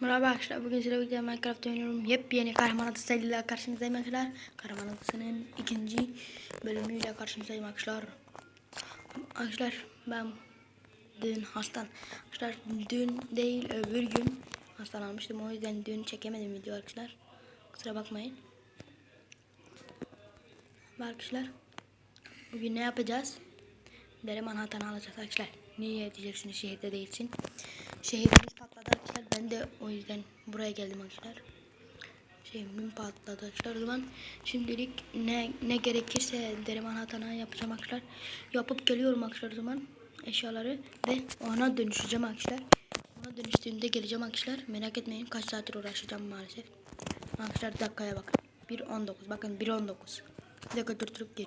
Merhaba arkadaşlar. Bugün sizlerle birlikte Minecraft oynuyorum. Yepyeni kahraman adı sayıyla karşınızdayım arkadaşlar. Kahraman adısının ikinci bölümüyle karşınızdayım arkadaşlar. Arkadaşlar ben dün hastan. Arkadaşlar dün değil öbür gün hastalanmıştım. O yüzden dün çekemedim video arkadaşlar. Kusura bakmayın. Arkadaşlar bugün ne yapacağız? Derim anahtarını alacağız arkadaşlar. Niye diyeceksiniz şehirde değilsin. Şehrimiz patladı arkadaşlar. Ben de o yüzden buraya geldim arkadaşlar. Şehrim patladı arkadaşlar. Zaman şimdilik ne ne gerekirse derim anahtarını yapacağım arkadaşlar. Yapıp geliyorum arkadaşlar o zaman eşyaları ve ona dönüşeceğim arkadaşlar. Ona dönüştüğünde geleceğim arkadaşlar. Merak etmeyin kaç saattir uğraşacağım maalesef. Arkadaşlar dakikaya bakın. 1.19 bakın 1.19. Bir dakika durdurup gel.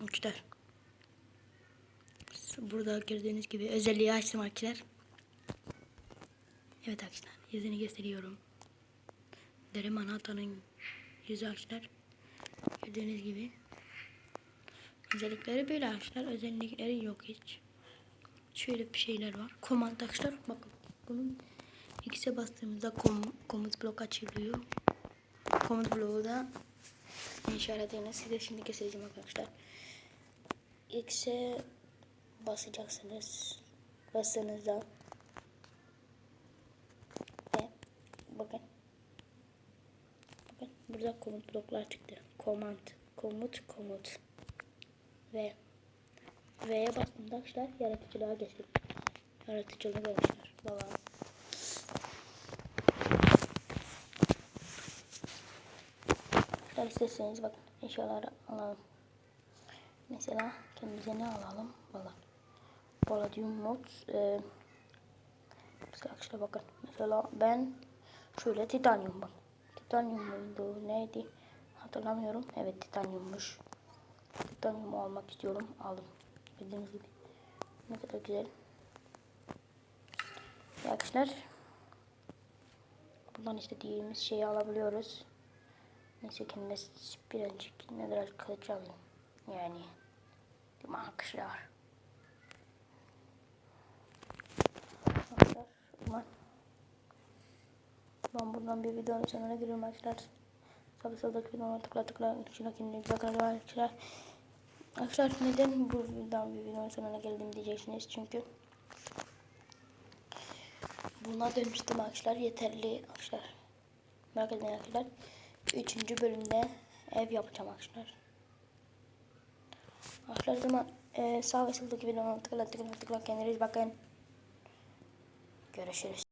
Arkadaşlar. Burada gördüğünüz gibi özelliği açtım arkadaşlar. Evet arkadaşlar yüzünü gösteriyorum. Derim anahtarın yüzü arkadaşlar. Gördüğünüz gibi. Özellikleri böyle arkadaşlar. Özellikleri yok hiç. Şöyle bir şeyler var. Komand arkadaşlar bakın. Bunun X'e bastığımızda kom komut blok açılıyor. Komut bloğu da işaretini size şimdi göstereceğim arkadaşlar. X'e basacaksınız. Bastığınızda ve bakın bakın burada komut bloklar çıktı. Command, komut, komut ve V'ye bastığımda arkadaşlar yaratıcılığa geçtik. Yaratıcılığı arkadaşlar. Bakalım. Arkadaşlar isterseniz bakın eşyaları alalım. Mesela kendimize ne alalım? Valla. Palladium mod. E, mesela arkadaşlar bakın. Mesela ben şöyle titanyum bak. Titanyum muydu? Neydi? Hatırlamıyorum. Evet titanyummuş. Titanyumu almak istiyorum. Aldım. Bildiğiniz gibi. Ne kadar güzel. Arkadaşlar buradan istediğimiz şeyi alabiliyoruz. Neyse kendime birazcık nedir kılıç alayım. Yani değil mi? Arkadaşlar ben, ben buradan bir videonun sonuna giriyorum arkadaşlar. Sağ soldaki videoma tıkla tıkla şuna kendinize bakın arkadaşlar. Arkadaşlar neden bu videodan bir videonun sonuna geldim diyeceksiniz çünkü buna dönüştüm arkadaşlar yeterli arkadaşlar. Merak etmeyin arkadaşlar. Üçüncü bölümde ev yapacağım arkadaşlar. Arkadaşlar zaman e, sağ ve soldaki videoma tıkla tıkla tıkla kendinize bakın. Görüşürüz.